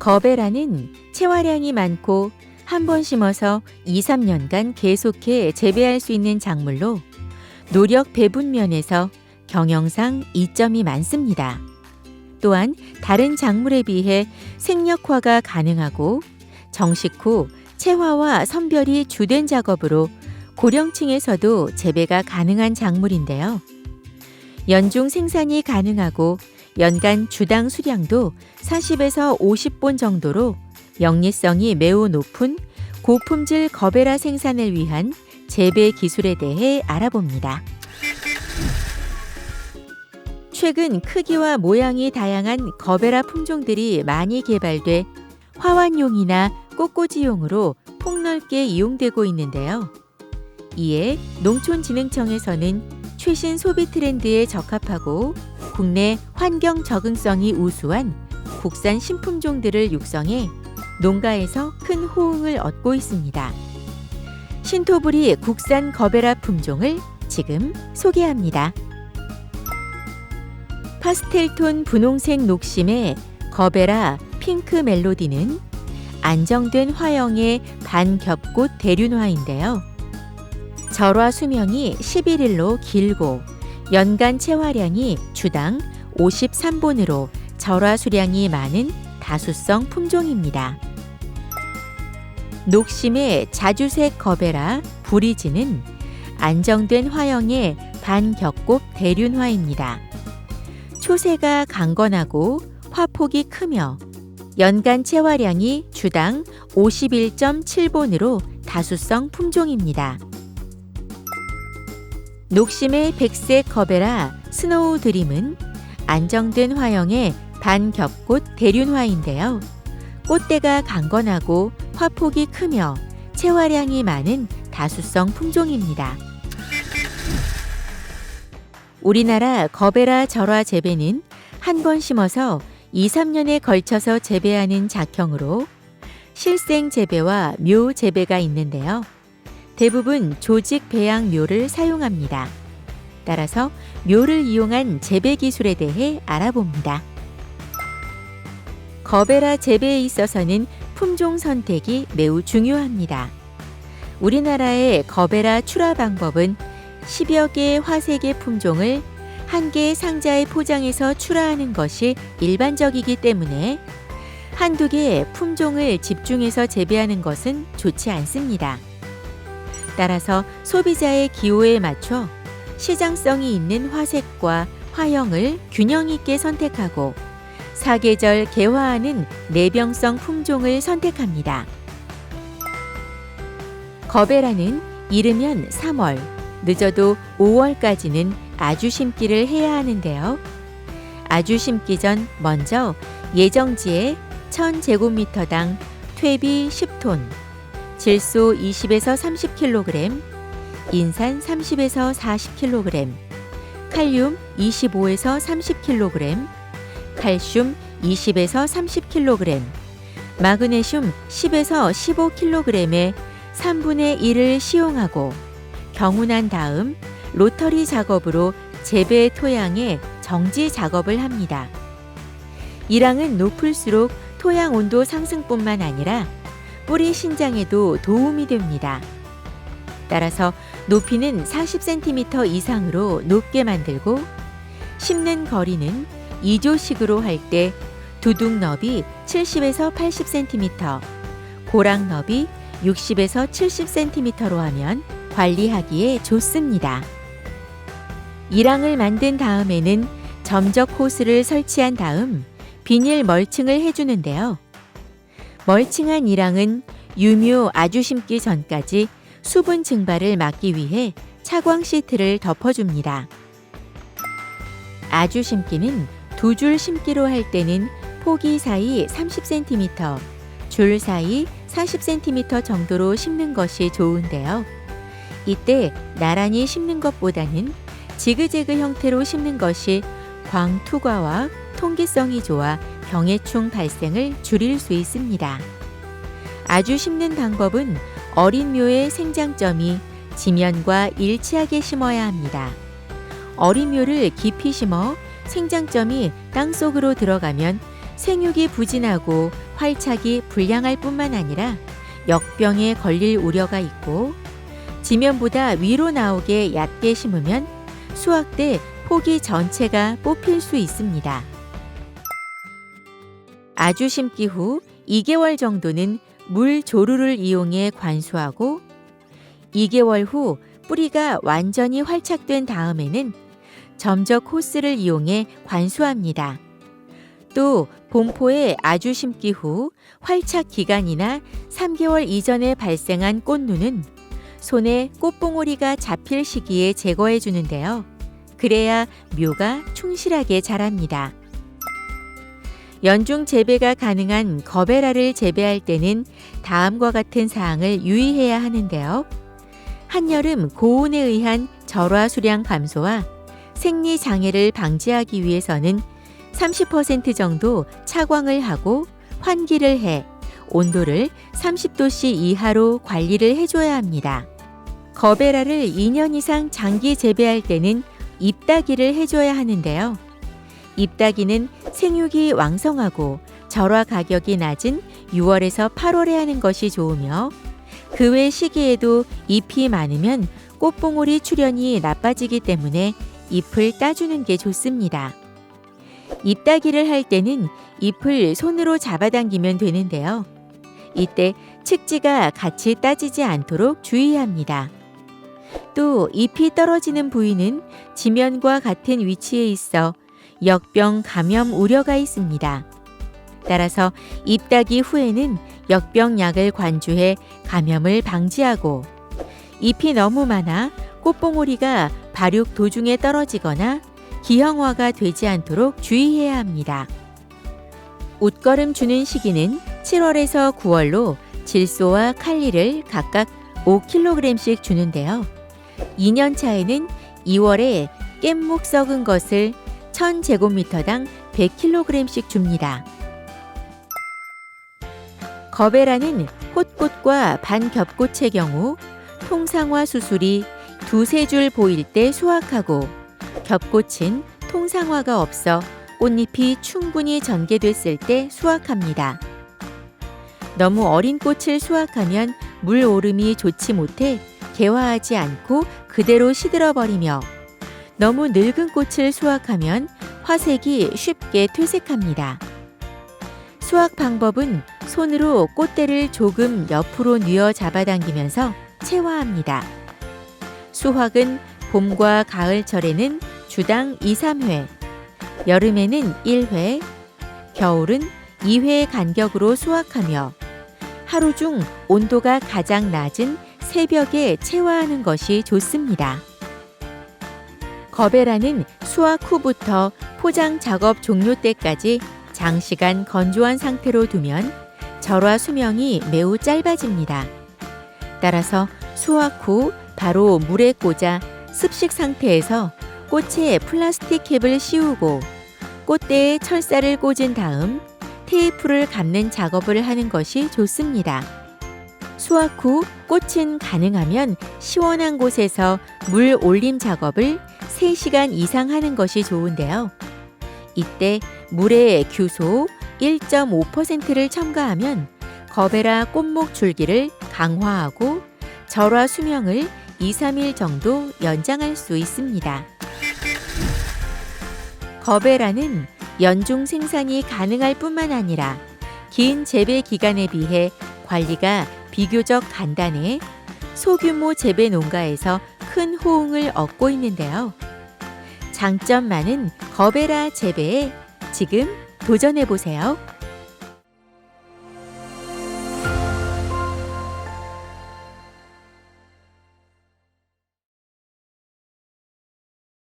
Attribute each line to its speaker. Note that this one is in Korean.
Speaker 1: 거베라는 채화량이 많고 한 번 심어서 2, 3년간 계속해 재배할 수 있는 작물로 노력 배분 면에서 경영상 이점이 많습니다. 또한 다른 작물에 비해 생력화가 가능하고 정식 후 채화와 선별이 주된 작업으로 고령층에서도 재배가 가능한 작물인데요. 연중 생산이 가능하고 연간 주당 수량도 40에서 50본 정도로 영리성이 매우 높은 고품질 거베라 생산을 위한 재배 기술에 대해 알아봅니다. 최근 크기와 모양이 다양한 거베라 품종들이 많이 개발돼 화환용이나 꽃꽂이용으로 폭넓게 이용되고 있는데요. 이에 농촌진흥청에서는 최신 소비 트렌드에 적합하고 국내 환경 적응성이 우수한 국산 신품종들을 육성해 농가에서 큰 호응을 얻고 있습니다. 신토부리 국산 거베라 품종을 지금 소개합니다. 파스텔톤 분홍색 녹심의 거베라 핑크 멜로디는 안정된 화형의 반겹꽃 대륜화인데요. 절화 수명이 11일로 길고 연간 채화량이 주당 53본으로 절화 수량이 많은 다수성 품종입니다. 녹심의 자주색 거베라 브리즈는 안정된 화형의 반겹꽃 대륜화입니다. 초세가 강건하고 화폭이 크며 연간 채화량이 주당 51.7본으로 다수성 품종입니다. 녹심의 백색 거베라 스노우 드림은 안정된 화형의 반겹꽃 대륜화인데요. 꽃대가 강건하고 화폭이 크며 채화량이 많은 다수성 품종입니다. 우리나라 거베라 절화 재배는 한 번 심어서 2, 3년에 걸쳐서 재배하는 작형으로 실생 재배와 묘 재배가 있는데요. 대부분 조직 배양 묘를 사용합니다. 따라서 묘를 이용한 재배 기술에 대해 알아봅니다. 거베라 재배에 있어서는 품종 선택이 매우 중요합니다. 우리나라의 거베라 출하 방법은 10여 개의 화색의 품종을 한 개의 상자에 포장해서 출하하는 것이 일반적이기 때문에 한두 개의 품종을 집중해서 재배하는 것은 좋지 않습니다. 따라서 소비자의 기호에 맞춰 시장성이 있는 화색과 화형을 균형 있게 선택하고 사계절 개화하는 내병성 품종을 선택합니다. 거베라는 이르면 3월, 늦어도 5월까지는 아주 심기를 해야 하는데요. 아주 심기 전 먼저 예정지에 1000제곱미터당 퇴비 10톤, 질소 20에서 30kg, 인산 30에서 40kg, 칼륨 25에서 30kg, 칼슘 20에서 30kg, 마그네슘 10에서 15kg의 3분의 1을 시용하고 경운한 다음 로터리 작업으로 재배 토양에 정지 작업을 합니다. 이랑은 높을수록 토양 온도 상승뿐만 아니라 뿌리 신장에도 도움이 됩니다. 따라서 높이는 40cm 이상으로 높게 만들고 심는 거리는 2조식으로 할 때 두둑 너비 70에서 80cm, 고랑 너비 60에서 70cm로 하면 관리하기에 좋습니다. 이랑을 만든 다음에는 점적 호스를 설치한 다음 비닐 멀칭을 해주는데요. 멀칭한 이랑은 유묘 아주 심기 전까지 수분 증발을 막기 위해 차광 시트를 덮어줍니다. 아주 심기는 두 줄 심기로 할 때는 포기 사이 30cm, 줄 사이 40cm 정도로 심는 것이 좋은데요. 이때 나란히 심는 것보다는 지그재그 형태로 심는 것이 광투과와 통기성이 좋아 병해충 발생을 줄일 수 있습니다. 아주 심는 방법은 어린 묘의 생장점이 지면과 일치하게 심어야 합니다. 어린 묘를 깊이 심어 생장점이 땅 속으로 들어가면 생육이 부진하고 활착이 불량할 뿐만 아니라 역병에 걸릴 우려가 있고 지면보다 위로 나오게 얕게 심으면 수확 때 포기 전체가 뽑힐 수 있습니다. 아주 심기 후 2개월 정도는 물 조루를 이용해 관수하고 2개월 후 뿌리가 완전히 활착된 다음에는 점적 호스를 이용해 관수합니다. 또 본포에 아주 심기 후 활착 기간이나 3개월 이전에 발생한 꽃눈은 손에 꽃봉오리가 잡힐 시기에 제거해 주는데요. 그래야 묘가 충실하게 자랍니다. 연중 재배가 가능한 거베라를 재배할 때는 다음과 같은 사항을 유의해야 하는데요. 한여름 고온에 의한 절화 수량 감소와 생리 장애를 방지하기 위해서는 30% 정도 차광을 하고 환기를 해 온도를 30도씨 이하로 관리를 해줘야 합니다. 거베라를 2년 이상 장기 재배할 때는 잎따기를 해줘야 하는데요. 잎따기는 생육이 왕성하고 절화 가격이 낮은 6월에서 8월에 하는 것이 좋으며 그 외 시기에도 잎이 많으면 꽃봉오리 출현이 나빠지기 때문에 잎을 따주는 게 좋습니다. 잎 따기를 할 때는 잎을 손으로 잡아당기면 되는데요. 이때 측지가 같이 따지지 않도록 주의합니다. 또 잎이 떨어지는 부위는 지면과 같은 위치에 있어 역병 감염 우려가 있습니다. 따라서 잎 따기 후에는 역병약을 관주해 감염을 방지하고 잎이 너무 많아 꽃봉오리가 발육 도중에 떨어지거나 기형화가 되지 않도록 주의해야 합니다. 웃거름 주는 시기는 7월에서 9월로 질소와 칼리를 각각 5kg씩 주는데요. 2년 차에는 2월에 깻묵 썩은 것을 1000제곱미터당 100kg씩 줍니다. 거베라는 홑꽃과 반겹꽃의 경우 통상화 수술이 두세 줄 보일 때 수확하고 겹꽃은 통상화가 없어 꽃잎이 충분히 전개됐을 때 수확합니다. 너무 어린 꽃을 수확하면 물 오름이 좋지 못해 개화하지 않고 그대로 시들어 버리며 너무 늙은 꽃을 수확하면 화색이 쉽게 퇴색합니다. 수확 방법은 손으로 꽃대를 조금 옆으로 뉘어 잡아당기면서 채화합니다. 수확은 봄과 가을철에는 주당 2, 3회, 여름에는 1회, 겨울은 2회 간격으로 수확하며 하루 중 온도가 가장 낮은 새벽에 채화하는 것이 좋습니다. 거베라는 수확 후부터 포장 작업 종료 때까지 장시간 건조한 상태로 두면 절화 수명이 매우 짧아집니다. 따라서 수확 후 바로 물에 꽂아 습식 상태에서 꽃에 플라스틱 캡을 씌우고 꽃대에 철사를 꽂은 다음 테이프를 감는 작업을 하는 것이 좋습니다. 수확 후 꽃은 가능하면 시원한 곳에서 물 올림 작업을 3시간 이상 하는 것이 좋은데요. 이때 물에 규소 1.5%를 첨가하면 거베라 꽃목 줄기를 강화하고 절화 수명을 2, 3일 정도 연장할 수 있습니다. 거베라는 연중 생산이 가능할 뿐만 아니라 긴 재배 기간에 비해 관리가 비교적 간단해 소규모 재배 농가에서 큰 호응을 얻고 있는데요. 장점 많은 거베라 재배에 지금 도전해 보세요.